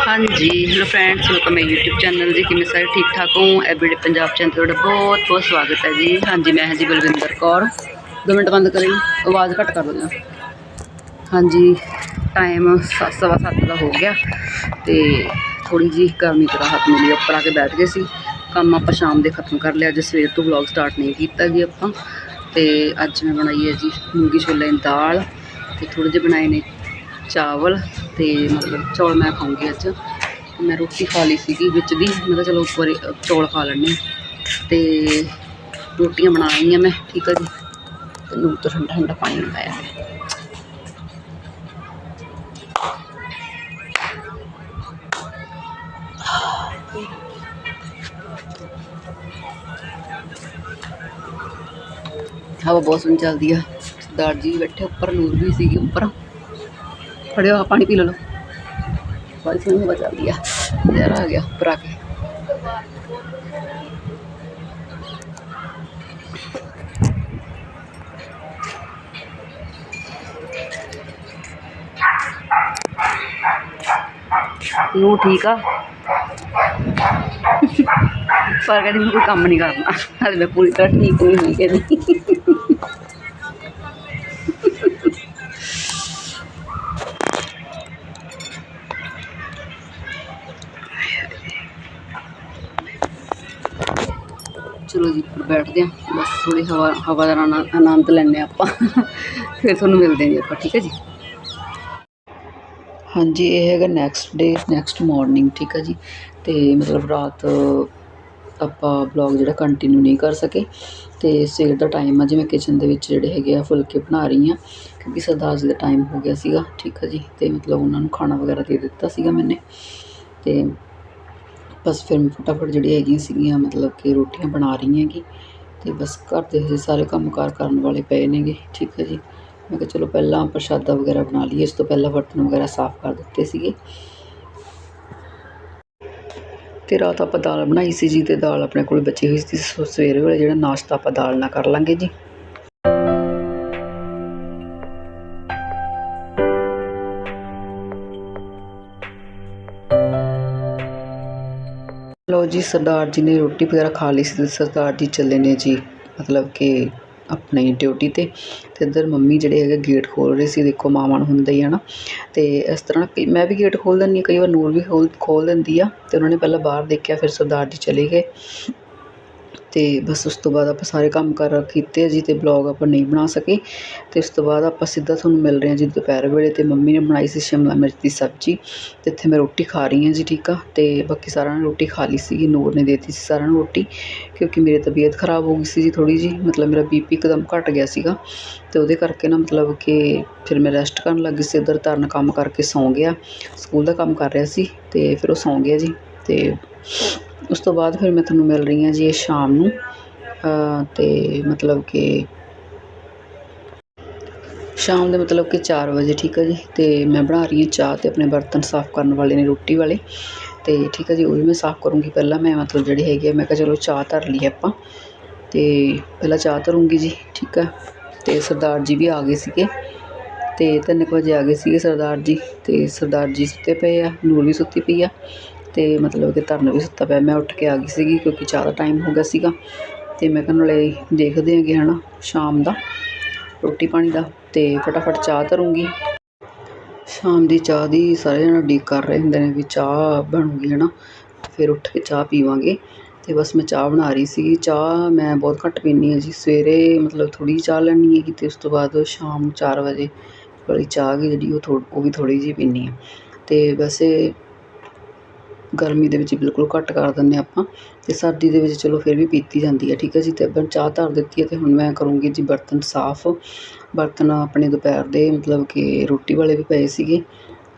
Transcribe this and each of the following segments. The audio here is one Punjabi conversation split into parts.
ਹਾਂਜੀ ਹੈਲੋ ਫਰੈਂਡਸ ਵੈਲਕਮ ਹੈ YouTube ਚੈਨਲ ਜੀ। ਕਿਵੇਂ ਸਾਰੇ ਠੀਕ ਠਾਕ ਹੋ ਐਵਰੀਡੇ ਪੰਜਾਬ ਚੈਨਲ ਤੁਹਾਡਾ ਬਹੁਤ ਬਹੁਤ ਸਵਾਗਤ ਹੈ ਜੀ। ਹਾਂਜੀ, ਮੈਂ ਹਾਂ ਜੀ ਬਲਵਿੰਦਰ ਕੌਰ। ਦੋ ਮਿੰਟ ਬੰਦ ਕਰੀ ਆਵਾਜ਼ ਘੱਟ ਕਰ ਦਿੰਦਾ ਹਾਂਜੀ ਟਾਈਮ ਸੱਤ, ਸਵਾ ਸੱਤ ਦਾ ਹੋ ਗਿਆ ਤੇ ਥੋੜੀ ਜੀ ਗਰਮੀ ਤੋਂ ਰਾਹਤ ਮਿਲੀ, ਉੱਪਰ ਆ ਕੇ ਬੈਠ ਗਏ ਸੀ। ਕੰਮ ਆਪਾਂ ਸ਼ਾਮ ਦੇ ਖਤਮ ਕਰ ਲਿਆ, ਅੱਜ ਸਵੇਰ ਤੋਂ ਵਲੌਗ ਸਟਾਰਟ ਨਹੀਂ ਕੀਤਾ ਜੀ ਆਪਾਂ। ਤੇ ਅੱਜ ਮੈਂ ਬਣਾਈ ਹੈ ਜੀ ਮੂੰਗੀ ਛੋਲੇ ਦੀ ਦਾਲ, ਤੇ ਥੋੜੇ ਜਿਹੇ ਬਣਾਏ ਨੇ ਚਾਵਲ ਤੇ ਮਤਲਬ ਚੌਲ ਮੈਂ ਖਾਊਂਗੀ ਅੱਜ। ਮੈਂ ਰੋਟੀ ਖਾ ਲਈ ਸੀਗੀ ਵਿੱਚ ਦੀ। ਮੈਂ ਕਿਹਾ ਚਲੋ ਉੱਪਰ ਅ, ਚੌਲ ਖਾ ਲੈਂਦੇ ਹਾਂ। ਤੇ ਰੋਟੀਆਂ ਬਣਾ ਲਈਆਂ ਮੈਂ ਠੀਕ ਹੈ ਜੀ। ਤੇ ਨੂੰ ਤੋਂ ਠੰਡਾ ਠੰਡਾ ਪਾਣੀ ਮੰਗਾਇਆ ਹੈ ਹਵਾ ਬਹੁਤ ਸੋਹਣੀ ਚੱਲਦੀ ਆ। ਸਰਦਾਰ ਜੀ ਬੈਠੇ ਉੱਪਰ ਨੂਰ ਵੀ ਸੀਗੀ ਉੱਪਰ। ਫੜਿਓ ਆ ਪਾਣੀ ਪੀ ਲਓ ਬੜੀ ਸੋਹਣੀ ਹਵਾ ਚੱਲਦੀ ਆ ਨਜ਼ਾਰਾ ਆ ਗਿਆ ਉੱਪਰ ਆ ਕੇ ਨੂੰ ਠੀਕ ਆ ਪਰ ਕਹਿੰਦੀ ਮੈਂ ਕੋਈ ਕੰਮ ਨਹੀਂ ਕਰਨਾ ਹਲੇ ਮੈਂ ਪੂਰੀ ਤਰ੍ਹਾਂ ਠੀਕ ਨਹੀਂ ਬੈਠਦੇ ਹਾਂ। ਬਸ ਥੋੜੀ ਹਵਾ ਹਵਾ ਦਾ ਆਨੰ- ਆਨੰਦ ਲੈਂਦੇ ਹਾਂ ਆਪਾਂ। ਫਿਰ ਤੁਹਾਨੂੰ ਮਿਲਦੇ ਹਾਂ ਜੀ ਆਪਾਂ, ਠੀਕ ਹੈ ਜੀ? ਹਾਂਜੀ, ਇਹ ਹੈਗਾ ਨੈਕਸਟ ਡੇ ਨੈਕਸਟ ਮਾਰਨਿੰਗ ਠੀਕ ਹੈ ਜੀ। ਤੇ ਮਤਲਬ ਰਾਤ ਆਪਾਂ ਬਲੌਗ ਜਿਹੜਾ ਕੰਟੀਨਿਊ ਨਹੀਂ ਕਰ ਸਕੇ। ਤੇ ਸਵੇਰ ਦਾ ਟਾਈਮ ਆ, ਜਿਵੇਂ ਕਿਚਨ ਦੇ ਵਿੱਚ ਜਿਹੜੇ ਹੈਗੇ ਆ ਫੁਲਕੇ ਬਣਾ ਰਹੀ ਹਾਂ, ਕਿਉਂਕਿ ਸਰਦਾਰ ਜੀ ਦਾ ਟਾਈਮ ਹੋ ਗਿਆ ਸੀਗਾ, ਠੀਕ ਹੈ ਜੀ। ਤੇ ਮਤਲਬ ਉਹਨਾਂ ਨੂੰ ਖਾਣਾ ਵਗੈਰਾ ਦੇ ਦਿੱਤਾ ਸੀਗਾ ਮੈਨੇ। ਤੇ ਬਸ ਫਿਰ ਮੈਂ ਫਟਾਫਟ ਜਿਹੜੀ ਹੈਗੀਆਂ ਸੀਗੀਆਂ, ਮਤਲਬ ਕਿ ਰੋਟੀਆਂ ਬਣਾ ਰਹੀ ਹੈਗੀ। ਅਤੇ ਬਸ ਘਰ ਦੇ ਹਜੇ ਸਾਰੇ ਕੰਮਕਾਰ ਕਰਨ ਵਾਲੇ ਪਏ ਨੇਗੇ, ਠੀਕ ਹੈ ਜੀ। ਮੈਂ ਕਿਹਾ ਚਲੋ ਪਹਿਲਾਂ ਪ੍ਰਸ਼ਾਦਾ ਵਗੈਰਾ ਬਣਾ ਲਈਏ, ਇਸ ਤੋਂ ਪਹਿਲਾਂ ਬਰਤਨ ਵਗੈਰਾ ਸਾਫ਼ ਕਰ ਦਿੱਤੇ ਸੀਗੇ। ਤੇ ਰਾਤ ਆਪਾਂ ਦਾਲ ਬਣਾਈ ਸੀ ਜੀ ਤੇ ਦਾਲ ਆਪਣੇ ਕੋਲ ਬਚੀ ਹੋਈ ਸੀ ਸੋ, ਸਵੇਰੇ ਵੇਲੇ ਜਿਹੜਾ ਨਾਸ਼ਤਾ ਆਪਾਂ ਦਾਲ ਨਾਲ ਕਰ ਲਾਂਗੇ ਜੀ। ਲਓ ਜੀ, ਸਰਦਾਰ ਜੀ ਨੇ ਰੋਟੀ ਵਗੈਰਾ ਖਾ ਲਈ ਸੀ ਤੇ ਸਰਦਾਰ ਜੀ ਚੱਲੇ ਨੇ ਜੀ, ਮਤਲਬ ਕਿ ਆਪਣੀ ਡਿਊਟੀ ਤੇ। ਤੇ ਇੱਧਰ ਮੰਮੀ ਜਿਹੜੇ ਹੈਗੇ ਗੇਟ ਖੋਲ ਰਹੇ ਸੀ, ਦੇਖੋ ਮਾਵਾਂ ਨੂੰ ਹੁੰਦਾ ਹੀ ਹੈ ਨਾ। ਤੇ ਇਸ ਤਰ੍ਹਾਂ ਕਈ ਮੈਂ ਵੀ ਗੇਟ ਖੋਲ ਦਿੰਦੀ ਹਾਂ, ਕਈ ਵਾਰ ਨੂਰ ਵੀ ਖੋਲ ਖੋਲ ਦਿੰਦੀ ਆ। ਤੇ ਉਹਨਾਂ ਨੇ ਪਹਿਲਾਂ ਬਾਹਰ ਦੇਖਿਆ, ਫਿਰ ਸਰਦਾਰ ਜੀ ਚਲੇ ਗਏ। ਅਤੇ ਬਸ ਉਸ ਤੋਂ ਬਾਅਦ ਆਪਾਂ ਸਾਰੇ ਕੰਮ ਕਰ ਕੀਤੇ ਜੀ ਅਤੇ ਬਲੌਗ ਆਪਾਂ ਨਹੀਂ ਬਣਾ ਸਕੇ। ਅਤੇ ਉਸ ਤੋਂ ਬਾਅਦ ਆਪਾਂ ਸਿੱਧਾ ਤੁਹਾਨੂੰ ਮਿਲ ਰਹੇ ਹਾਂ ਜੀ ਦੁਪਹਿਰ ਵੇਲੇ ਤੇ ਮੰਮੀ ਨੇ ਬਣਾਈ ਸੀ ਸ਼ਿਮਲਾ ਮਿਰਚ ਦੀ ਸਬਜ਼ੀ। ਅਤੇ ਇੱਥੇ ਮੈਂ ਰੋਟੀ ਖਾ ਰਹੀ ਹਾਂ ਜੀ, ਠੀਕ ਆ? ਅਤੇ ਬਾਕੀ ਸਾਰਿਆਂ ਨੇ ਰੋਟੀ ਖਾ ਲਈ ਸੀਗੀ, ਨੂਰ ਨੇ ਦੇਤੀ ਸੀ ਸਾਰਿਆਂ ਨੂੰ ਰੋਟੀ, ਕਿਉਂਕਿ ਮੇਰੀ ਤਬੀਅਤ ਖਰਾਬ ਹੋ ਗਈ ਸੀ ਜੀ ਥੋੜ੍ਹੀ ਜੀ ਮਤਲਬ ਮੇਰਾ ਬੀ ਪੀ ਇੱਕਦਮ ਘਟ ਗਿਆ ਸੀਗਾ। ਅਤੇ ਉਹਦੇ ਕਰਕੇ ਨਾ ਮਤਲਬ ਕਿ ਫਿਰ ਮੈਂ ਰੈਸਟ ਕਰਨ ਲੱਗੀ ਸੀ ਇੱਧਰ ਤਰਨ ਕੰਮ ਕਰਕੇ ਸੌਂ ਗਿਆ। ਸਕੂਲ ਦਾ ਕੰਮ ਕਰ ਰਿਹਾ ਸੀ ਅਤੇ ਫਿਰ ਉਹ ਸੌਂ ਗਿਆ ਜੀ ਅਤੇ ਉਸ ਤੋਂ ਬਾਅਦ ਫਿਰ ਮੈਂ ਤੁਹਾਨੂੰ ਮਿਲ ਰਹੀ ਹਾਂ ਜੀ ਇਹ ਸ਼ਾਮ ਨੂੰ ਅਤੇ ਮਤਲਬ ਕਿ ਸ਼ਾਮ ਦੇ ਮਤਲਬ ਕਿ 4 ਵਜੇ ਠੀਕ ਹੈ ਜੀ ਤੇ ਮੈਂ ਬਣਾ ਰਹੀ ਹਾਂ ਚਾਹ ਤੇ ਆਪਣੇ ਬਰਤਨ ਸਾਫ਼ ਕਰਨ ਵਾਲੇ ਨੇ ਰੋਟੀ ਵਾਲੇ ਤੇ ਠੀਕ ਹੈ ਜੀ ਉਹ ਵੀ ਮੈਂ ਸਾਫ਼ ਕਰੂੰਗੀ ਪਹਿਲਾਂ ਮੈਂ ਮਤਲਬ ਜਿਹੜੇ ਹੈਗੇ ਆ, ਮੈਂ ਕਿਹਾ ਚਲੋ ਚਾਹ ਧਰ ਲਈਏ ਆਪਾਂ ਤੇ ਪਹਿਲਾਂ ਚਾਹ ਧਰੂੰਗੀ ਜੀ ਠੀਕ ਹੈ ਤੇ ਸਰਦਾਰ ਜੀ ਵੀ ਆ ਗਏ ਸੀਗੇ ਤੇ ਤਿੰਨ ਕੁ ਵਜੇ ਆ ਗਏ ਸੀਗੇ ਸਰਦਾਰ ਜੀ ਤੇ ਸਰਦਾਰ ਜੀ ਸੁੱਤੇ ਪਏ ਆ ਨੂਰ ਵੀ ਸੁੱਤੀ ਪਈ ਆ ਅਤੇ ਮਤਲਬ ਕਿ ਤਰਨ ਵੀ ਸੁੱਤਾ ਪਿਆ। ਮੈਂ ਉੱਠ ਕੇ ਆ ਗਈ ਸੀਗੀ ਕਿਉਂਕਿ ਚਾਹ ਦਾ ਟਾਈਮ ਹੋ ਗਿਆ ਸੀਗਾ ਅਤੇ ਮੈਂ ਕਿਹਾ ਨਾਲੇ ਦੇਖਦੇ ਹੈਗੇ ਨਾ ਸ਼ਾਮ ਦਾ, ਰੋਟੀ ਪਾਣੀ ਦਾ ਅਤੇ ਫਟਾਫਟ ਚਾਹ ਧਰੂੰਗੀ। ਸ਼ਾਮ ਦੀ ਚਾਹ ਦੀ ਸਾਰੇ ਜਣੇ ਉਡੀਕ ਕਰ ਰਹੇ ਹੁੰਦੇ ਨੇ ਵੀ ਚਾਹ ਬਣੂਗੀ ਹੈ ਨਾ ਫਿਰ ਉੱਠ ਕੇ ਚਾਹ ਪੀਵਾਂਗੇ ਤੇ ਬਸ ਮੈਂ ਚਾਹ ਬਣਾ ਰਹੀ ਸੀਗੀ। ਚਾਹ ਮੈਂ ਬਹੁਤ ਘੱਟ ਪੀਂਦੀ ਹਾਂ ਜੀ। ਸਵੇਰੇ ਮਤਲਬ ਥੋੜੀ ਚਾਹ ਲੈਣੀ ਹੈ ਤੇ ਉਸ ਤੋਂ ਬਾਅਦ ਸ਼ਾਮ ਨੂੰ 4 ਵਜੇ ਵਾਲੀ ਚਾਹ ਗੀ ਜਿਹੜੀ ਉਹ ਥੋ, ਉਹ ਵੀ ਥੋੜੀ ਜਿਹੀ ਪੀਂਦੀ ਹਾਂ। ਤੇ ਵੈਸੇ ਗਰਮੀ ਦੇ ਵਿੱਚ ਬਿਲਕੁਲ ਘੱਟ ਕਰ ਦਿੰਦੇ ਆਪਾਂ ਅਤੇ ਸਰਦੀ ਦੇ ਵਿੱਚ ਚਲੋ ਫਿਰ ਵੀ ਪੀਤੀ ਜਾਂਦੀ ਹੈ, ਠੀਕ ਹੈ ਜੀ ਅਤੇ ਆਪਾਂ ਚਾਹ ਧਰ ਦਿੱਤੀ ਹੈ ਅਤੇ ਹੁਣ ਮੈਂ ਕਰੂੰਗੀ ਜੀ ਬਰਤਨ ਸਾਫ਼। ਬਰਤਨ ਆਪਣੇ ਦੁਪਹਿਰ ਦੇ ਮਤਲਬ ਕਿ ਰੋਟੀ ਵਾਲੇ ਵੀ ਪਏ ਸੀਗੇ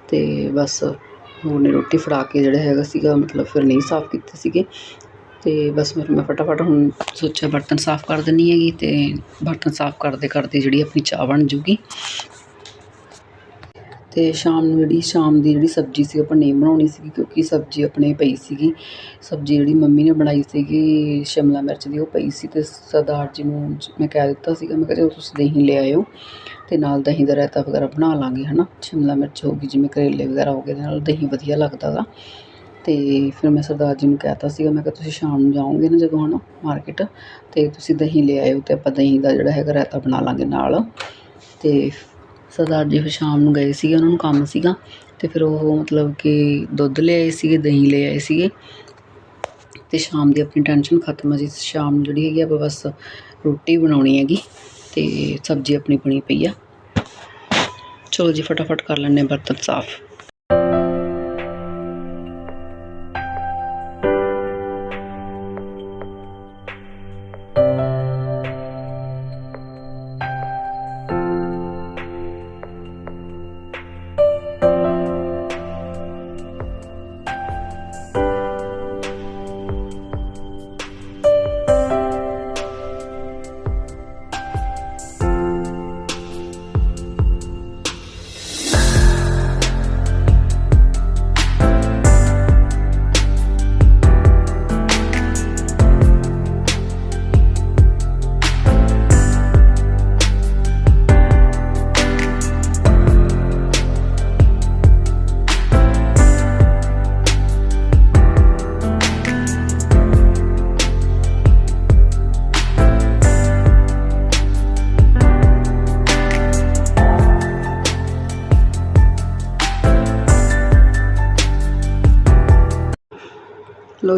ਅਤੇ ਬਸ ਉਹਨੇ ਰੋਟੀ ਫੜਾ ਕੇ ਜਿਹੜਾ ਹੈਗਾ ਸੀਗਾ ਮਤਲਬ ਫਿਰ ਨਹੀਂ ਸਾਫ਼ ਕੀਤੇ ਸੀਗੇ ਅਤੇ ਬਸ ਫਿਰ ਮੈਂ ਫਟਾਫਟ ਹੁਣ ਸੋਚਿਆ ਬਰਤਨ ਸਾਫ਼ ਕਰ ਦਿੰਦੀ ਹੈਗੀ ਅਤੇ ਬਰਤਨ ਸਾਫ਼ ਕਰਦੇ ਕਰਦੇ ਜਿਹੜੀ ਆਪਣੀ ਚਾਹ ਬਣ ਜੂਗੀ। ਅਤੇ ਸ਼ਾਮ ਨੂੰ ਜਿਹੜੀ, ਸ਼ਾਮ ਦੀ ਜਿਹੜੀ ਸਬਜ਼ੀ ਸੀ, ਆਪਾਂ ਨਹੀਂ ਬਣਾਉਣੀ ਸੀਗੀ, ਕਿਉਂਕਿ ਸਬਜ਼ੀ ਆਪਣੇ ਪਈ ਸੀਗੀ। ਸਬਜ਼ੀ ਜਿਹੜੀ ਮੰਮੀ ਨੇ ਬਣਾਈ ਸੀਗੀ, ਸ਼ਿਮਲਾ ਮਿਰਚ ਦੀ, ਉਹ ਪਈ ਸੀ ਅਤੇ ਸਰਦਾਰ ਜੀ ਨੂੰ ਮੈਂ ਕਹਿ ਦਿੱਤਾ ਸੀਗਾ, ਮੈਂ ਕਿਹਾ ਚਲੋ ਤੁਸੀਂ ਦਹੀਂ ਲੈ ਆਇਓ ਅਤੇ ਨਾਲ ਦਹੀਂ ਦਾ ਰਾਇਤਾ ਵਗੈਰਾ ਬਣਾ ਲਵਾਂਗੇ ਹੈ ਨਾ ਸ਼ਿਮਲਾ ਮਿਰਚ ਹੋ ਗਈ, ਜਿਵੇਂ ਕਰੇਲੇ ਵਗੈਰਾ ਹੋ ਗਏ ਇਹਦੇ ਨਾਲ ਦਹੀਂ ਵਧੀਆ ਲੱਗਦਾ ਗਾ। ਅਤੇ ਫਿਰ ਮੈਂ ਸਰਦਾਰ ਜੀ ਨੂੰ ਕਹਿ ਤਾ ਸੀਗਾ, ਮੈਂ ਕਿਹਾ ਤੁਸੀਂ ਸ਼ਾਮ ਨੂੰ ਜਾਓਗੇ ਨਾ ਜਦੋਂ ਹੈ ਨਾ ਮਾਰਕੀਟ ਅਤੇ ਤੁਸੀਂ ਦਹੀਂ ਲੈ ਆਇਓ ਅਤੇ ਆਪਾਂ ਦਹੀਂ ਦਾ ਜਿਹੜਾ ਹੈਗਾ ਰਾਇਤਾ ਬਣਾ ਲਵਾਂਗੇ ਨਾਲ। ਅਤੇ ਸਰਦਾਰ ਜੀ ਫਿਰ ਸ਼ਾਮ ਨੂੰ ਗਏ ਸੀਗੇ, ਉਹਨਾਂ ਨੂੰ ਕੰਮ ਸੀਗਾ ਅਤੇ ਫਿਰ ਉਹ ਮਤਲਬ ਕਿ ਦੁੱਧ ਲਿਆਏ ਸੀਗੇ, ਦਹੀਂ ਲੈ ਆਏ ਸੀਗੇ ਅਤੇ ਸ਼ਾਮ ਦੀ ਆਪਣੀ ਟੈਨਸ਼ਨ ਖਤਮ ਆ ਜੀ। ਸ਼ਾਮ ਨੂੰ ਜਿਹੜੀ ਹੈਗੀ ਆਪਾਂ ਬਸ ਰੋਟੀ ਬਣਾਉਣੀ ਹੈਗੀ ਅਤੇ ਸਬਜ਼ੀ ਆਪਣੀ ਬਣੀ ਪਈ ਆ। ਚਲੋ ਜੀ, ਫਟਾਫਟ ਕਰ ਲੈਂਦੇ ਹਾਂ ਬਰਤਨ ਸਾਫ਼।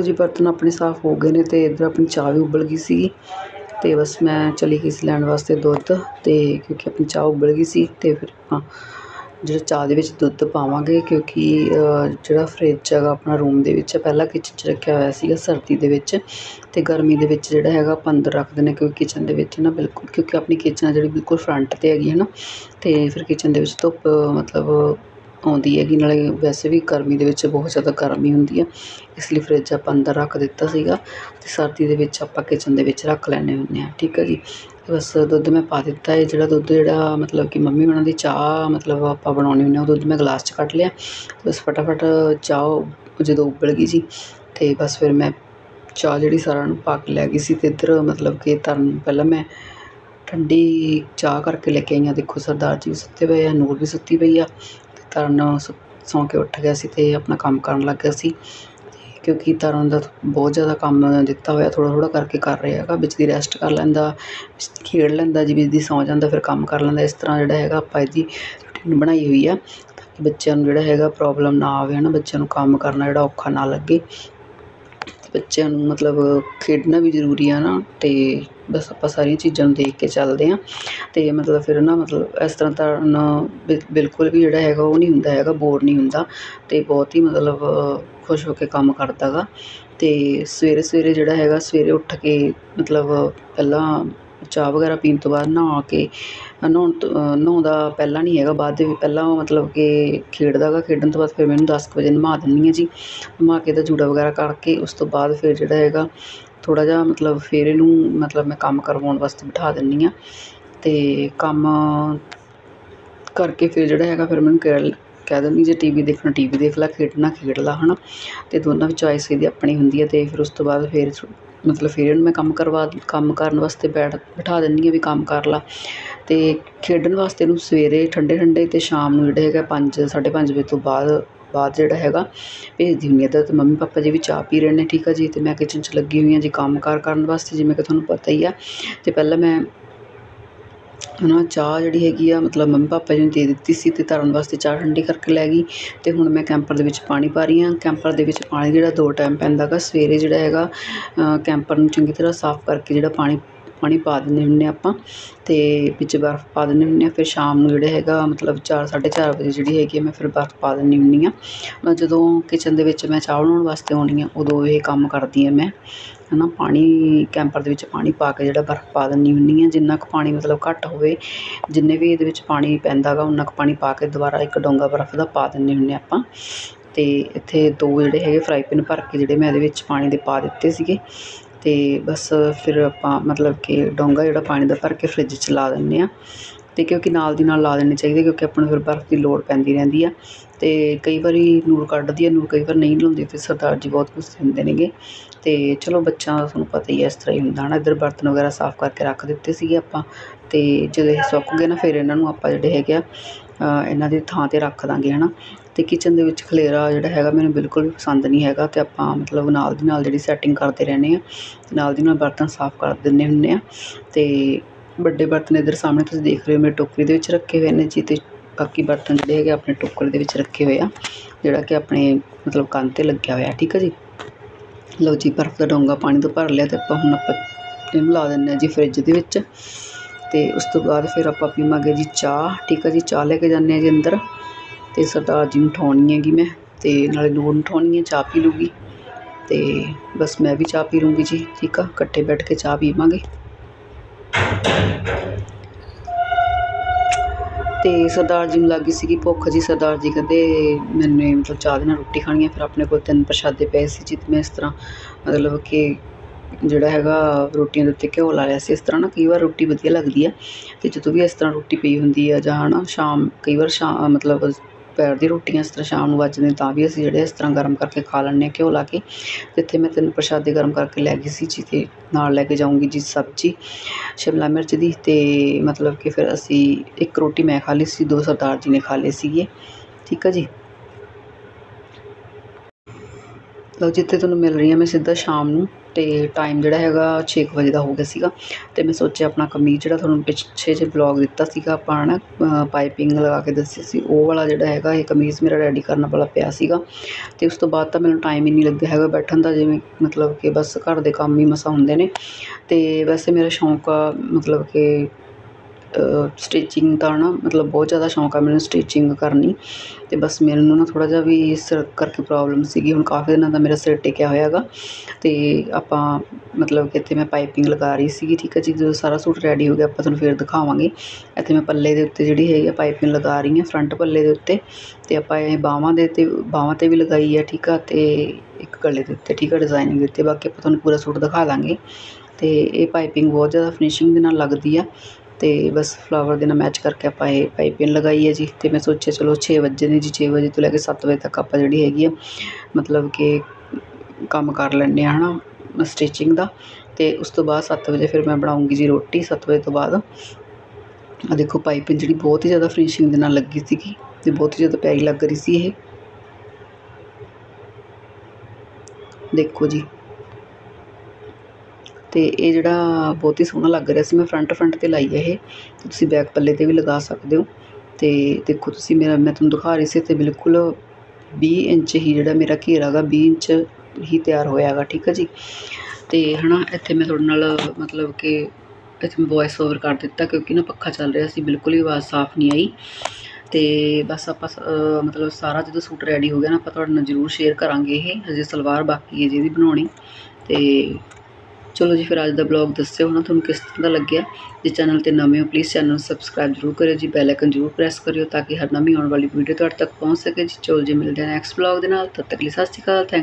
ਜੀ ਬਰਤਨ ਆਪਣੇ ਸਾਫ਼ ਹੋ ਗਏ ਨੇ ਅਤੇ ਇੱਧਰ ਆਪਣੀ ਚਾਹ ਵੀ ਉਬਲ ਗਈ ਸੀਗੀ। ਅਤੇ ਬਸ ਮੈਂ ਚਲੀ ਗਈ ਸੀ ਲੈਣ ਵਾਸਤੇ ਦੁੱਧ ਅਤੇ ਕਿਉਂਕਿ ਆਪਣੀ ਚਾਹ ਉਬਲ ਗਈ ਸੀ ਅਤੇ ਫਿਰ ਆਪਾਂ ਜਿਹੜਾ ਚਾਹ ਦੇ ਵਿੱਚ ਦੁੱਧ ਪਾਵਾਂਗੇ ਕਿਉਂਕਿ ਜਿਹੜਾ ਫਰਿੱਜ ਹੈਗਾ ਆਪਣਾ ਰੂਮ ਦੇ ਵਿੱਚ, ਪਹਿਲਾਂ ਕਿਚਨ 'ਚ ਰੱਖਿਆ ਹੋਇਆ ਸੀਗਾ ਸਰਦੀ ਦੇ ਵਿੱਚ ਅਤੇ ਗਰਮੀ ਦੇ ਵਿੱਚ ਜਿਹੜਾ ਹੈਗਾ ਆਪਾਂ ਅੰਦਰ ਰੱਖਦੇ ਨੇ ਕਿਉਂਕਿ ਕਿਚਨ ਦੇ ਵਿੱਚ ਨਾ ਬਿਲਕੁਲ ਕਿਉਂਕਿ ਆਪਣੀ ਕਿਚਨ ਆ ਜਿਹੜੀ ਬਿਲਕੁਲ ਫਰੰਟ 'ਤੇ ਹੈਗੀ ਹੈ ਨਾ ਅਤੇ ਫਿਰ ਕਿਚਨ ਦੇ ਵਿੱਚ ਧੁੱਪ ਮਤਲਬ ਆਉਂਦੀ ਹੈਗੀ, ਨਾਲੇ ਵੈਸੇ ਵੀ ਗਰਮੀ ਦੇ ਵਿੱਚ ਬਹੁਤ ਜ਼ਿਆਦਾ ਗਰਮੀ ਹੁੰਦੀ ਆ, ਇਸ ਲਈ ਫਰਿੱਜ ਆਪਾਂ ਅੰਦਰ ਰੱਖ ਦਿੱਤਾ ਸੀਗਾ ਅਤੇ ਸਰਦੀ ਦੇ ਵਿੱਚ ਆਪਾਂ ਕਿਚਨ ਦੇ ਵਿੱਚ ਰੱਖ ਲੈਂਦੇ ਹੁੰਦੇ ਹਾਂ, ਠੀਕ ਹੈ ਜੀ। ਅਤੇ ਬਸ ਦੁੱਧ ਮੈਂ ਪਾ ਦਿੱਤਾ ਹੈ ਜਿਹੜਾ ਦੁੱਧ ਜਿਹੜਾ ਮਤਲਬ ਕਿ ਮੰਮੀ ਉਹਨਾਂ ਦੀ ਚਾਹ ਮਤਲਬ ਆਪਾਂ ਬਣਾਉਣੀ ਹੁੰਦੀ ਉਹ ਦੁੱਧ ਮੈਂ ਗਲਾਸ 'ਚ ਕੱਢ ਲਿਆ। ਬਸ ਫਟਾਫਟ ਚਾਹ ਜਦੋਂ ਉਬਲ ਗਈ ਜੀ ਅਤੇ ਬਸ ਫਿਰ ਮੈਂ ਚਾਹ ਜਿਹੜੀ ਸਾਰਿਆਂ ਨੂੰ ਪਾ ਕੇ ਲੈ ਗਈ ਸੀ ਅਤੇ ਇੱਧਰ ਮਤਲਬ ਕਿ ਤਰਨ ਪਹਿਲਾਂ ਮੈਂ ਠੰਡੀ ਚਾਹ ਕਰਕੇ ਲੈ ਕੇ ਆਈ ਹਾਂ। ਦੇਖੋ ਸਰਦਾਰ ਜੀ ਵੀ ਸੁੱਤੇ ਪਏ ਆ, ਨੂਰ ਵੀ ਸੁੱਤੀ ਪਈ ਆ ਤਰਨ ਸ, ਸੌਂ ਕੇ ਉੱਠ ਗਿਆ ਸੀ ਅਤੇ ਆਪਣਾ ਕੰਮ ਕਰਨ ਲੱਗ ਗਿਆ ਸੀ। ਕਿਉਂਕਿ ਤਰਨ ਦਾ ਬਹੁਤ ਜ਼ਿਆਦਾ ਕੰਮ ਦਿੱਤਾ ਹੋਇਆ, ਥੋੜ੍ਹਾ ਥੋੜ੍ਹਾ ਕਰਕੇ ਕਰ ਰਿਹਾ ਹੈਗਾ, ਵਿੱਚ ਦੀ ਰੈਸਟ ਕਰ ਲੈਂਦਾ ਖੇਡ ਲੈਂਦਾ ਜੀ ਵਿੱਚ ਦੀ ਸੌਂ ਜਾਂਦਾ, ਫਿਰ ਕੰਮ ਕਰ ਲੈਂਦਾ, ਇਸ ਤਰ੍ਹਾਂ ਜਿਹੜਾ ਹੈਗਾ ਆਪਾਂ ਇਹਦੀ ਰੂਟੀਨ ਬਣਾਈ ਹੋਈ ਆ, ਤਾਂ ਕਿ ਬੱਚਿਆਂ ਨੂੰ ਜਿਹੜਾ ਹੈਗਾ ਪ੍ਰੋਬਲਮ ਨਾ ਆਵੇ ਹੈ ਨਾ ਬੱਚਿਆਂ ਨੂੰ ਕੰਮ ਕਰਨਾ ਜਿਹੜਾ ਔਖਾ ਨਾ ਲੱਗੇ। ਬੱਚਿਆਂ ਨੂੰ ਮਤਲਬ ਖੇਡਣਾ ਵੀ ਜ਼ਰੂਰੀ ਆ ਨਾ ਅਤੇ ਬਸ ਆਪਾਂ ਸਾਰੀਆਂ ਚੀਜ਼ਾਂ ਨੂੰ ਦੇਖ ਕੇ ਚੱਲਦੇ ਹਾਂ। ਅਤੇ ਮਤਲਬ ਫਿਰ ਨਾ ਮਤਲਬ ਇਸ ਤਰ੍ਹਾਂ ਤਰਨ ਬਿਲ ਬਿਲਕੁਲ ਵੀ ਜਿਹੜਾ ਹੈਗਾ ਉਹ ਨਹੀਂ ਹੁੰਦਾ ਹੈਗਾ ਬੋਰ ਨਹੀਂ ਹੁੰਦਾ। ਅਤੇ ਬਹੁਤ ਹੀ ਮਤਲਬ ਖੁਸ਼ ਹੋ ਕੇ ਕੰਮ ਕਰਦਾ ਗਾ। ਅਤੇ ਸਵੇਰੇ ਸਵੇਰੇ ਜਿਹੜਾ ਹੈਗਾ, ਸਵੇਰੇ ਉੱਠ ਕੇ ਮਤਲਬ ਪਹਿਲਾਂ ਚਾਹ ਵਗੈਰਾ ਪੀਣ ਤੋਂ ਬਾਅਦ ਨਹਾ ਕੇ ਨਹਾਉਣ ਤੋਂ ਨਹਾਉਂਦਾ ਪਹਿਲਾਂ ਨਹੀਂ ਹੈਗਾ, ਬਾਅਦ ਦੇ ਵਿੱਚ ਪਹਿਲਾਂ ਮਤਲਬ ਕਿ ਖੇਡਦਾ ਗਾ, ਖੇਡਣ ਤੋਂ ਬਾਅਦ ਫਿਰ ਮੈਨੂੰ ਦਸ ਕੁ ਵਜੇ ਨਵਾ ਦਿੰਦੀ ਹਾਂ ਜੀ। ਨਵਾ ਕੇ ਇਹਦਾ ਜੂੜਾ ਵਗੈਰਾ ਕਰਕੇ ਉਸ ਤੋਂ ਬਾਅਦ ਫਿਰ ਜਿਹੜਾ ਹੈਗਾ, ਥੋੜ੍ਹਾ ਜਿਹਾ ਮਤਲਬ ਫਿਰ ਇਹਨੂੰ ਮਤਲਬ ਮੈਂ ਕੰਮ ਕਰਵਾਉਣ ਵਾਸਤੇ ਬਿਠਾ ਦਿੰਦੀ ਹਾਂ ਅਤੇ ਕੰਮ ਕਰਕੇ ਫਿਰ ਜਿਹੜਾ ਹੈਗਾ ਫਿਰ ਮੈਨੂੰ ਕਹਿ ਕਹਿ ਦਿੰਦੀ ਜੇ ਟੀ ਵੀ ਦੇਖਣਾ ਟੀ ਵੀ ਦੇਖ ਲੈ, ਖੇਡਣਾ, ਖੇਡ ਲਾ ਹੈ ਨਾ ਅਤੇ ਦੋਨਾਂ ਵਿੱਚ ਚੋਇਸ ਇਹਦੀ ਆਪਣੀ ਹੁੰਦੀ ਹੈ ਅਤੇ ਫਿਰ ਉਸ ਤੋਂ ਬਾਅਦ ਫਿਰ ਮਤਲਬ ਫਿਰ ਇਹਨੂੰ ਮੈਂ ਕੰਮ ਕਰਵਾ, ਕੰਮ ਕਰਨ ਵਾਸਤੇ ਬੈਠ, ਬਿਠਾ ਦਿੰਦੀ ਹਾਂ ਵੀ ਕੰਮ ਕਰ ਲਾ। ਅਤੇ ਖੇਡਣ ਵਾਸਤੇ ਇਹਨੂੰ ਸਵੇਰੇ ਠੰਡੇ ਠੰਡੇ ਅਤੇ ਸ਼ਾਮ ਨੂੰ ਜਿਹੜਾ ਹੈਗਾ ਪੰਜ, ਸਾਢੇ ਪੰਜ ਵਜੇ ਤੋਂ ਬਾਅਦ ਬਾਅਦ ਜਿਹੜਾ ਹੈਗਾ ਭੇਜਦੀ ਹੁੰਦੀ ਹਾਂ। ਤਾਂ ਮੰਮੀ ਪਾਪਾ ਜੀ ਵੀ ਚਾਹ ਪੀ ਰਹੇ ਨੇ, ਠੀਕ ਆ ਜੀ? ਅਤੇ ਮੈਂ ਕਿਚਨ 'ਚ ਲੱਗੀ ਹੋਈ ਹਾਂ ਜੀ ਕੰਮ ਕਾਰ ਕਰਨ ਵਾਸਤੇ। ਜਿਵੇਂ ਕਿ ਤੁਹਾਨੂੰ ਪਤਾ ਹੀ ਆ। ਅਤੇ ਪਹਿਲਾਂ ਮੈਂ ਹੈ ਨਾ, ਚਾਹ ਜਿਹੜੀ ਹੈਗੀ ਆ, ਮਤਲਬ ਮੰਮੀ ਪਾਪਾ ਜੀ ਨੂੰ ਦੇ ਦਿੱਤੀ ਸੀ ਅਤੇ ਧਰਨ ਵਾਸਤੇ ਚਾਹ ਠੰਡੀ ਕਰਕੇ ਲੈ ਗਈ ਅਤੇ ਹੁਣ ਮੈਂ ਕੈਂਪਰ ਦੇ ਵਿੱਚ ਪਾਣੀ ਪਾ ਰਹੀ ਹਾਂ। ਕੈਂਪਰ ਦੇ ਵਿੱਚ ਪਾਣੀ ਜਿਹੜਾ ਦੋ ਟਾਈਮ ਪੈਂਦਾ ਗਾ, ਸਵੇਰੇ ਜਿਹੜਾ ਹੈਗਾ ਕੈਂਪਰ ਨੂੰ ਚੰਗੀ ਤਰ੍ਹਾਂ ਸਾਫ਼ ਕਰਕੇ ਜਿਹੜਾ ਪਾਣੀ ਪਾਣੀ ਪਾ ਦਿੰਦੇ ਹੁੰਦੇ ਆਪਾਂ ਅਤੇ ਵਿੱਚ ਬਰਫ਼ ਪਾ ਦਿੰਦੇ ਹੁੰਦੇ ਹਾਂ, ਫਿਰ ਸ਼ਾਮ ਨੂੰ ਜਿਹੜਾ ਹੈਗਾ, ਮਤਲਬ ਚਾਰ, ਸਾਢੇ ਚਾਰ ਵਜੇ ਜਿਹੜੀ ਹੈਗੀ ਮੈਂ ਫਿਰ ਬਰਫ਼ ਪਾ ਦਿੰਦੀ ਹੁੰਦੀ ਹਾਂ। ਜਦੋਂ ਕਿਚਨ ਦੇ ਵਿੱਚ ਮੈਂ ਚਾਹ ਬਣਾਉਣ ਵਾਸਤੇ ਆਉਂਦੀ ਹਾਂ, ਉਦੋਂ ਇਹ ਕੰਮ ਕਰਦੀ ਹਾਂ ਮੈਂ। ਹੈ ਨਾ ਪਾਣੀ ਕੈਂਪਰ ਦੇ ਵਿੱਚ ਪਾਣੀ ਪਾ ਕੇ ਜਿਹੜਾ ਬਰਫ਼ ਪਾ ਦਿੰਦੀ ਹੁੰਦੀ ਹਾਂ, ਜਿੰਨਾ ਕੁ ਪਾਣੀ ਮਤਲਬ ਘੱਟ ਹੋਵੇ, ਜਿੰਨੇ ਵੀ ਇਹਦੇ ਵਿੱਚ ਪਾਣੀ ਪੈਂਦਾ ਗਾ ਉਨਾ ਕੁ ਪਾਣੀ ਪਾ ਕੇ ਦੁਬਾਰਾ ਇੱਕ ਡੋਂਗਾ ਬਰਫ਼ ਦਾ ਪਾ ਦਿੰਦੇ ਹੁੰਦੇ ਆਪਾਂ। ਅਤੇ ਇੱਥੇ ਦੋ ਜਿਹੜੇ ਹੈਗੇ ਫਰਾਈ ਪੈਨ ਭਰ ਕੇ ਜਿਹੜੇ ਮੈਂ ਇਹਦੇ ਵਿੱਚ ਪਾਣੀ ਦੇ ਪਾ ਦਿੱਤੇ ਸੀਗੇ। ਅਤੇ ਬਸ ਫਿਰ ਆਪਾਂ ਮਤਲਬ ਕਿ ਡੋਂਗਾ ਜਿਹੜਾ ਪਾਣੀ ਦਾ ਭਰ ਕੇ ਫਰਿੱਜ 'ਚ ਲਾ ਦਿੰਦੇ ਹਾਂ। ਅਤੇ ਕਿਉਂਕਿ ਨਾਲ ਦੀ ਨਾਲ ਲਾ ਦੇਣੇ ਚਾਹੀਦੇ ਕਿਉਂਕਿ ਆਪਾਂ ਨੂੰ ਫਿਰ ਬਰਫ਼ ਦੀ ਲੋੜ ਪੈਂਦੀ ਰਹਿੰਦੀ ਆ। ਅਤੇ ਕਈ ਵਾਰੀ ਨੂਰ ਕੱਢਦੀ ਆ, ਨੂਰ ਕਈ ਵਾਰ ਨਹੀਂ ਲਾਉਂਦੀ ਤੇ ਸਰਦਾਰ ਜੀ ਬਹੁਤ ਗੁੱਸੇ ਹੁੰਦੇ ਨੇਗੇ। ਅਤੇ ਚਲੋ ਬੱਚਿਆਂ ਦਾ ਤੁਹਾਨੂੰ ਪਤਾ ਹੀ ਹੈ ਇਸ ਤਰ੍ਹਾਂ ਹੀ ਹੁੰਦਾ ਹੈ ਨਾ ਇੱਧਰ ਬਰਤਨ ਵਗੈਰਾ ਸਾਫ਼ ਕਰਕੇ ਰੱਖ ਦਿੱਤੇ ਸੀਗੇ ਆਪਾਂ। ਅਤੇ ਜਦੋਂ ਇਹ ਸੁੱਕ ਗਏ ਨਾ, ਫਿਰ ਇਹਨਾਂ ਨੂੰ ਆਪਾਂ ਜਿਹੜੇ ਹੈਗੇ ਆ ਇਹਨਾਂ ਦੀ ਥਾਂ ਤੇ ਰੱਖ ਦਾਂਗੇ ਹੈ ਨਾ ਅਤੇ ਕਿਚਨ ਦੇ ਵਿੱਚ ਖਲੇਰਾ ਜਿਹੜਾ ਹੈਗਾ ਮੈਨੂੰ ਬਿਲਕੁਲ ਵੀ ਪਸੰਦ ਨਹੀਂ ਹੈਗਾ ਅਤੇ ਆਪਾਂ ਮਤਲਬ ਨਾਲ ਦੀ ਨਾਲ ਜਿਹੜੀ ਸੈਟਿੰਗ ਕਰਦੇ ਰਹਿੰਦੇ ਹਾਂ ਤੇ ਨਾਲ ਦੀ ਨਾਲ ਬਰਤਨ ਸਾਫ਼ ਕਰ ਦਿੰਦੇ ਹੁੰਦੇ ਹਾਂ ਅਤੇ ਵੱਡੇ ਬਰਤਨ ਇੱਧਰ ਸਾਹਮਣੇ ਤੁਸੀਂ ਦੇਖ ਰਹੇ ਹੋ, ਮੇਰੇ ਟੋਕਰੀ ਦੇ ਵਿੱਚ ਰੱਖੇ ਹੋਏ ਨੇ ਜੀ ਤੇ ਬਾਕੀ ਬਰਤਨ ਜਿਹੜੇ ਹੈਗੇ ਆਪਣੇ ਟੋਕਰੇ ਦੇ ਵਿੱਚ ਰੱਖੇ ਹੋਏ ਆ, ਜਿਹੜਾ ਕਿ ਆਪਣੇ ਮਤਲਬ ਕੰਨ ਤੇ ਲੱਗਿਆ ਹੋਇਆ, ਠੀਕ ਹੈ ਜੀ? ਲਓ ਜੀ, ਬਰਫ਼ ਦਾ ਡੋਂਗਾ ਪਾਣੀ ਤੋਂ ਭਰ ਲਿਆ ਤੇ ਆਪਾਂ ਹੁਣ ਆਪਾਂ ਇਹਨੂੰ ਲਾ ਦਿੰਦੇ ਹਾਂ ਜੀ ਫ੍ਰਿਜ ਦੇ ਵਿੱਚ ਤੇ ਉਸ ਤੋਂ ਬਾਅਦ ਫਿਰ ਆਪਾਂ ਪੀਵਾਂਗੇ ਜੀ ਚਾਹ, ਠੀਕ ਹੈ ਜੀ? ਚਾਹ ਲੈ ਕੇ ਜਾਂਦੇ ਹਾਂ ਜੀ ਅੰਦਰ ਤੇ ਸਰਦਾਰ ਜੀ ਨੂੰ ਉਠਾਉਣੀ ਹੈਗੀ ਮੈਂ ਤੇ ਨਾਲੇ ਨੂਰ ਨੂੰ ਉਠਾਉਣੀ ਹੈ, ਚਾਹ ਪੀ ਲੂਗੀ ਤੇ ਬਸ ਮੈਂ ਵੀ ਚਾਹ ਪੀ ਲੂੰਗੀ ਜੀ, ਠੀਕ ਆ? ਇਕੱਠੇ ਬੈਠ ਕੇ ਚਾਹ ਪੀਵਾਂਗੇ। ਤੇ ਸਰਦਾਰ ਜੀ ਨੂੰ ਲੱਗੀ ਸੀਗੀ ਭੁੱਖ ਜੀ, ਸਰਦਾਰ ਜੀ ਕਹਿੰਦੇ ਮੈਨੇ ਮਤਲਬ ਚਾਹ ਦੇ ਨਾਲ ਰੋਟੀ ਖਾਣੀ ਹੈ, ਫਿਰ ਆਪਣੇ ਕੋਲ ਤਿੰਨ ਪ੍ਰਸ਼ਾਦੇ ਪਏ ਸੀ ਜੀ ਮੈਂ ਇਸ ਤਰ੍ਹਾਂ ਮਤਲਬ ਕਿ ਜਿਹੜਾ ਹੈਗਾ ਰੋਟੀਆਂ ਦੇ ਉੱਤੇ ਘਿਓ ਲਾ ਲਿਆ ਸੀ, ਇਸ ਤਰ੍ਹਾਂ ਨਾ ਕਈ ਵਾਰ ਰੋਟੀ ਵਧੀਆ ਲੱਗਦੀ ਆ ਤੇ ਜਦੋਂ ਵੀ ਇਸ ਤਰ੍ਹਾਂ ਰੋਟੀ ਪਈ ਹੁੰਦੀ ਆ ਜਾਂ ਹਨਾ ਸ਼ਾਮ ਕਈ ਵਾਰ ਸ਼ਾਮ ਮਤਲਬ ਦੁਪਹਿਰ ਦੀ ਰੋਟੀਆਂ ਇਸ ਤਰ੍ਹਾਂ ਸ਼ਾਮ ਨੂੰ ਵੱਜਦੀਆਂ ਤਾਂ ਵੀ ਅਸੀਂ ਜਿਹੜੇ ਇਸ ਤਰ੍ਹਾਂ ਗਰਮ ਕਰਕੇ ਖਾ ਲੈਂਦੇ ਹਾਂ ਘਿਓ ਲਾ ਕੇ, ਜਿੱਥੇ ਮੈਂ ਤਿੰਨ ਪ੍ਰਸ਼ਾਦੇ ਗਰਮ ਕਰਕੇ ਲੈ ਗਈ ਸੀ ਜਿਹਦੇ ਨਾਲ ਲੈ ਕੇ ਜਾਊਂਗੀ ਜੀ ਸਬਜ਼ੀ, ਸ਼ਿਮਲਾ ਮਿਰਚ ਦੀ ਅਤੇ ਮਤਲਬ ਕਿ ਫਿਰ ਅਸੀਂ ਇੱਕ ਰੋਟੀ ਮੈਂ ਖਾ ਲਈ ਸੀ, ਦੋ ਸਰਦਾਰ ਜੀ ਨੇ ਖਾ ਲਏ ਸੀਗੇ। ਠੀਕ ਆ ਜੀ? ਲਓ ਜਿੱਥੇ ਤੁਹਾਨੂੰ ਮਿਲ ਰਹੀ ਹਾਂ ਮੈਂ ਸਿੱਧਾ ਸ਼ਾਮ ਨੂੰ। ਅਤੇ ਟਾਈਮ ਜਿਹੜਾ ਹੈਗਾ ਛੇ ਕੁ ਵਜੇ ਦਾ ਹੋ ਗਿਆ ਸੀਗਾ ਅਤੇ ਮੈਂ ਸੋਚਿਆ ਆਪਣਾ ਕਮੀਜ਼ ਜਿਹੜਾ ਤੁਹਾਨੂੰ ਪਿੱਛੇ ਜੇ ਬਲੌਗ ਦਿੱਤਾ ਸੀਗਾ, ਆਪਾਂ ਨਾ ਪਾਈਪਿੰਗ ਲਗਾ ਕੇ ਦੱਸੀ ਸੀ, ਉਹ ਵਾਲਾ ਜਿਹੜਾ ਹੈਗਾ, ਇਹ ਕਮੀਜ਼ ਮੇਰਾ ਰੈਡੀ ਕਰਨ ਵਾਲਾ ਪਿਆ ਸੀਗਾ। ਅਤੇ ਉਸ ਤੋਂ ਬਾਅਦ ਤਾਂ ਮੈਨੂੰ ਟਾਈਮ ਹੀ ਨਹੀਂ ਲੱਗਿਆ ਹੈਗਾ ਬੈਠਣ ਦਾ, ਜਿਵੇਂ ਮਤਲਬ ਕਿ ਬਸ ਘਰ ਦੇ ਕੰਮ ਹੀ ਮਸਾ ਹੁੰਦੇ ਨੇ। ਅਤੇ ਵੈਸੇ ਮੇਰਾ ਸ਼ੌਂਕ ਆ, ਮਤਲਬ ਕਿ ਸਟਿਚਿੰਗ ਦਾ ਨਾ ਮਤਲਬ ਬਹੁਤ ਜ਼ਿਆਦਾ ਸ਼ੌਂਕ ਆ ਮੈਨੂੰ ਸਟਿਚਿੰਗ ਕਰਨੀ। ਅਤੇ ਬਸ ਮੈਨੂੰ ਨਾ ਥੋੜ੍ਹਾ ਜਿਹਾ ਵੀ ਇਸ ਕਰਕੇ ਪ੍ਰੋਬਲਮ ਸੀਗੀ, ਹੁਣ ਕਾਫੀ ਦਿਨਾਂ ਦਾ ਮੇਰਾ ਸਿਰ ਟਿਕਿਆ ਹੋਇਆ ਹੈਗਾ। ਅਤੇ ਆਪਾਂ ਮਤਲਬ ਕਿ ਇੱਥੇ ਮੈਂ ਪਾਈਪਿੰਗ ਲਗਾ ਰਹੀ ਸੀਗੀ, ਠੀਕ ਆ ਜੀ। ਜਦੋਂ ਸਾਰਾ ਸੂਟ ਰੈਡੀ ਹੋ ਗਿਆ, ਆਪਾਂ ਤੁਹਾਨੂੰ ਫਿਰ ਦਿਖਾਵਾਂਗੇ। ਇੱਥੇ ਮੈਂ ਪੱਲੇ ਦੇ ਉੱਤੇ ਜਿਹੜੀ ਹੈਗੀ ਆ ਪਾਈਪਿੰਗ ਲਗਾ ਰਹੀ ਹਾਂ ਫਰੰਟ ਪੱਲੇ ਦੇ ਉੱਤੇ। ਅਤੇ ਆਪਾਂ ਇਹ ਬਾਹਾਂ ਦੇ ਤੇ, ਬਾਹਾਂ ਤੇ ਵੀ ਲਗਾਈ ਹੈ ਠੀਕ ਆ। ਅਤੇ ਇੱਕ ਗਲੇ ਦੇ ਉੱਤੇ, ਠੀਕ ਆ ਡਿਜ਼ਾਇਨਿੰਗ ਦੇ ਉੱਤੇ। ਬਾਕੀ ਆਪਾਂ ਤੁਹਾਨੂੰ ਪੂਰਾ ਸੂਟ ਦਿਖਾ ਦਾਂਗੇ। ਅਤੇ ਇਹ ਪਾਈਪਿੰਗ ਬਹੁਤ ਜ਼ਿਆਦਾ ਫਿਨਿਸ਼ਿੰਗ ਦੇ ਨਾਲ ਲੱਗਦੀ ਆ। ਅਤੇ ਬਸ ਫਲਾਵਰ ਦੇ ਨਾਲ ਮੈਚ ਕਰਕੇ ਆਪਾਂ ਇਹ ਪਾਈਪਿੰਗ ਲਗਾਈ ਹੈ ਜੀ। ਅਤੇ ਮੈਂ ਸੋਚਿਆ ਚਲੋ ਛੇ ਵਜੇ ਨੇ ਜੀ, ਛੇ ਵਜੇ ਤੋਂ ਲੈ ਕੇ ਸੱਤ ਵਜੇ ਤੱਕ ਆਪਾਂ ਜਿਹੜੀ ਹੈਗੀ ਆ, ਮਤਲਬ ਕਿ ਕੰਮ ਕਰ ਲੈਂਦੇ ਹਾਂ ਹੈ ਨਾ ਸਟਿਚਿੰਗ ਦਾ। ਅਤੇ ਉਸ ਤੋਂ ਬਾਅਦ ਸੱਤ ਵਜੇ ਫਿਰ ਮੈਂ ਬਣਾਉਂਗੀ ਜੀ ਰੋਟੀ ਸੱਤ ਵਜੇ ਤੋਂ ਬਾਅਦ। ਆ ਦੇਖੋ ਪਾਈਪਿੰਗ ਜਿਹੜੀ ਬਹੁਤ ਹੀ ਜ਼ਿਆਦਾ ਫਿਨਿਸ਼ਿੰਗ ਦੇ ਨਾਲ ਲੱਗੀ ਸੀਗੀ ਅਤੇ ਬਹੁਤ ਹੀ ਜ਼ਿਆਦਾ ਪਿਆਰੀ ਲੱਗ ਰਹੀ ਸੀ ਇਹ। ਦੇਖੋ ਜੀ। ਅਤੇ ਇਹ ਜਿਹੜਾ ਬਹੁਤ ਹੀ ਸੋਹਣਾ ਲੱਗ ਰਿਹਾ ਸੀ, ਮੈਂ ਫਰੰਟ ਫਰੰਟ ਤੇ ਲਾਈ ਹੈ ਇਹ। ਤੁਸੀਂ ਬੈਕ ਪੱਲੇ ਤੇ ਵੀ ਲਗਾ ਸਕਦੇ ਹੋ। ਅਤੇ ਦੇਖੋ ਤੁਸੀਂ ਮੇਰਾ, ਮੈਂ ਤੁਹਾਨੂੰ ਦਿਖਾ ਰਹੀ ਸੀ ਤੇ ਬਿਲਕੁਲ ਵੀਹ ਇੰਚ ਹੀ ਜਿਹੜਾ ਮੇਰਾ ਘੇਰਾ ਹੈਗਾ ਵੀਹ ਇੰਚ ਹੀ ਤਿਆਰ ਹੋਇਆ ਹੈਗਾ ਠੀਕ ਹੈ ਜੀ। ਅਤੇ ਹੈ ਨਾ ਇੱਥੇ ਮੈਂ ਤੁਹਾਡੇ ਨਾਲ ਮਤਲਬ ਕਿ ਇੱਥੇ ਮੈਂ ਵੌਇਸ ਓਵਰ ਕਰ ਦਿੱਤਾ ਕਿਉਂਕਿ ਨਾ ਪੱਖਾ ਚੱਲ ਰਿਹਾ ਸੀ, ਬਿਲਕੁਲ ਹੀ ਆਵਾਜ਼ ਸਾਫ਼ ਨਹੀਂ ਆਈ। ਅਤੇ ਬਸ ਆਪਾਂ ਸ- ਮਤਲਬ ਸਾਰਾ ਜਦੋਂ ਸੂਟ ਰੈਡੀ ਹੋ ਗਿਆ ਨਾ, ਆਪਾਂ ਤੁਹਾਡੇ ਨਾਲ ਜ਼ਰੂਰ ਸ਼ੇਅਰ ਕਰਾਂਗੇ ਇਹ। ਹਜੇ ਸਲਵਾਰ ਬਾਕੀ ਹੈ ਜਿਹਦੀ ਬਣਾਉਣੀ। ਅਤੇ ਚਲੋ ਜੀ, ਫਿਰ ਅੱਜ ਦਾ ਬਲੌਗ ਦੱਸਿਓ ਨਾ ਤੁਹਾਨੂੰ ਕਿਸ ਤਰ੍ਹਾਂ ਦਾ ਲੱਗਿਆ। ਜੇ ਚੈਨਲ ਤੇ ਨਵੇਂ ਹੋ ਪਲੀਜ਼ ਚੈਨਲ ਨੂੰ ਸਬਸਕ੍ਰਾਈਬ ਜ਼ਰੂਰ ਕਰਿਓ ਜੀ ਬੈਲ ਆਈਕਨ ਜ਼ਰੂਰ ਪ੍ਰੈਸ ਕਰਿਓ ਤਾਂ ਕਿ ਹਰ ਨਵੀਂ ਆਉਣ ਵਾਲੀ ਵੀਡੀਓ ਤੁਹਾਡੇ ਤੱਕ ਪਹੁੰਚ ਸਕੇ ਜੀ। ਚਲੋ ਜੀ, ਮਿਲਦੇ ਹਾਂ ਨੈਕਸਟ ਬਲੌਗ ਦੇ ਨਾਲ, ਤਦ ਤੱਕ ਲਈ ਸਤਿ ਸ਼੍ਰੀ ਅਕਾਲ ਥੈਂਕ